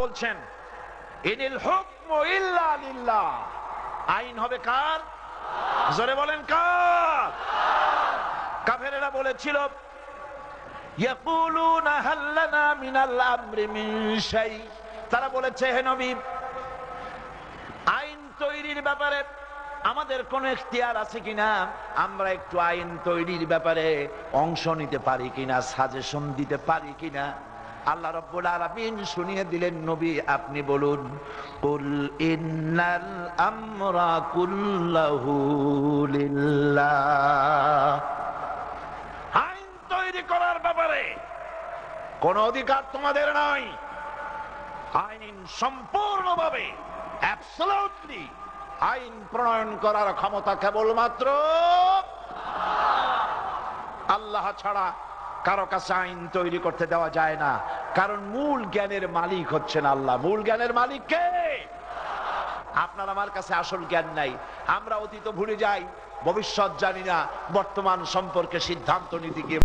বলছেন, ইনিল হুকমু ইল্লা লিল্লাহ। আইন হবে কার? জোরে বলেন কার? কাফেরেরা বলেছিল, ইয়াকুলুনা মিনাল আমরি মিন শাই। তারা বলেছে, হে নবী, আইন তৈরির ব্যাপারে আমাদের কোন এখতিয়ার আছে কিনা? আমরা একটু আইন তৈরির ব্যাপারে অংশ নিতে পারি কিনা? সাজেশন দিতে পারি কিনা? আল্লাহ রব্বুল আলামিন শুনিয়ে দিলেন, নবী আপনি বলুন, কুল ইন্নাল আমরা কুল্লাহু লিল্লাহ। আইন তৈরি করার ব্যাপারে কোন অধিকার তোমাদের নয় আইন সম্পূর্ণভাবে অ্যাবসলিউটলি আইন প্রণয়ন করার ক্ষমতা কেবলমাত্র আল্লাহ ছাড়া। কারও কাছে আইন তৈরি করতে দেওয়া যায় না। কারণ মূল জ্ঞানের মালিক হচ্ছেন আল্লাহ। মূল জ্ঞানের মালিক কে? আপনার আমার কাছে আসল জ্ঞান নাই। আমরা অতীত ভুলে যাই, ভবিষ্যৎ জানি না, বর্তমান সম্পর্কে সিদ্ধান্ত নিতে গিয়ে